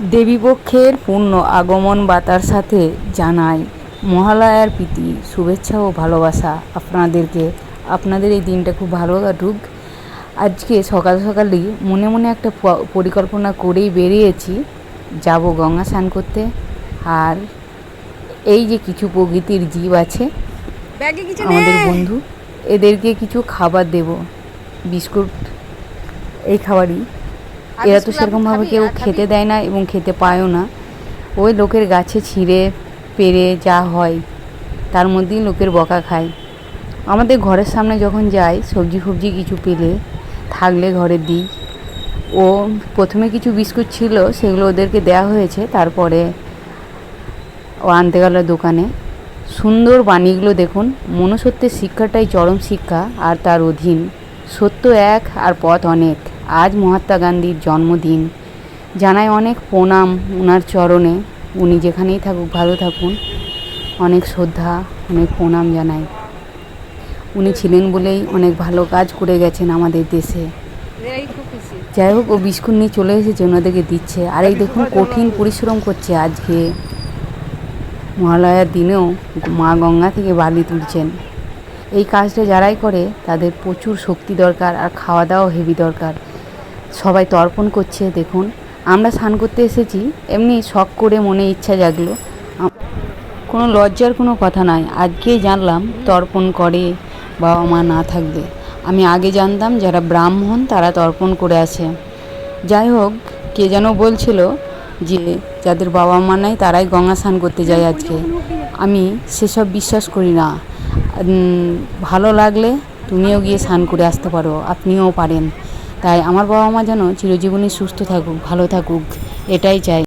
দেবীপক্ষের পূর্ণ আগমন বাতার সাথে জানাই মহালয়ার প্রীতি শুভেচ্ছা ও ভালোবাসা আপনাদেরকে। আপনাদের এই দিনটা খুব ভালো কাটুক। আজকে সকাল সকালই মনে মনে একটা পরিকল্পনা করেই বেরিয়েছি। যাব গঙ্গা স্নান করতে। আর এই যে কিছু প্রকৃতির জীব আছে আমাদের বন্ধু এদেরকে কিছু খাবার দেব। বিস্কুট এই খাবারই। এরা তো সেরকমভাবে কেউ খেতে দেয় না এবং খেতে পায়ও না। ওই লোকের গাছে ছিঁড়ে পেরে যা হয় তার মধ্যেই লোকের বকা খায়। আমাদের ঘরের সামনে যখন যাই সবজি ফবজি কিছু পেলে থাকলে ঘরে দিই। ও প্রথমে কিছু বিস্কুট ছিল সেগুলো ওদেরকে দেওয়া হয়েছে। তারপরে ও আনতে গেল দোকানে। সুন্দর বাণীগুলো দেখুন। মনুষ্যত্বের শিক্ষাটাই চরম শিক্ষা আর তার অধীন। সত্য এক আর পথ অনেক। আজ মহাত্মা গান্ধীর জন্মদিন। জানাই অনেক প্রণাম ওনার চরণে। উনি যেখানেই থাকুক, ভালো থাকুন। অনেক শ্রদ্ধা, অনেক প্রণাম জানাই। উনি ছিলেন বলেই অনেক ভালো কাজ করে গেছেন আমাদের দেশে। যাই হোক, ও বিস্কুট নিয়ে চলে এসেছে, ওনাদেরকে দিচ্ছে। আর এই দেখুন, কঠিন পরিশ্রম করছে আজকে। মহালয়ার দিনেও মা গঙ্গা থেকে বালি তুলছেন। এই কাজটা যারাই করে, তাদের প্রচুর শক্তি দরকার আর খাওয়া দাওয়া হেভি দরকার। সবাই তর্পণ করছে, দেখুন। আমরা স্নান করতে এসেছি, এমনি শখ করে মনে ইচ্ছা জাগলো। কোনো লজ্জার কোনো কথা নাই। আজকেই জানলাম তর্পণ করে বাবা মা না থাকলে। আমি আগে জানতাম যারা ব্রাহ্মণ, তারা তর্পণ করে আসে। যাই হোক, কে যেন বলছিল যে, যাদের বাবা মা নাই, তারাই গঙ্গা স্নান করতে যায় আজকে। আমি সেসব বিশ্বাস করি না। ভালো লাগলে তুমিও গিয়ে স্নান করে আসতে পারো। আপনিও পারেন। তাই আমার বাবা মা যেন চিরজীবনই সুস্থ থাকুক ভালো থাকুক এটাই চাই।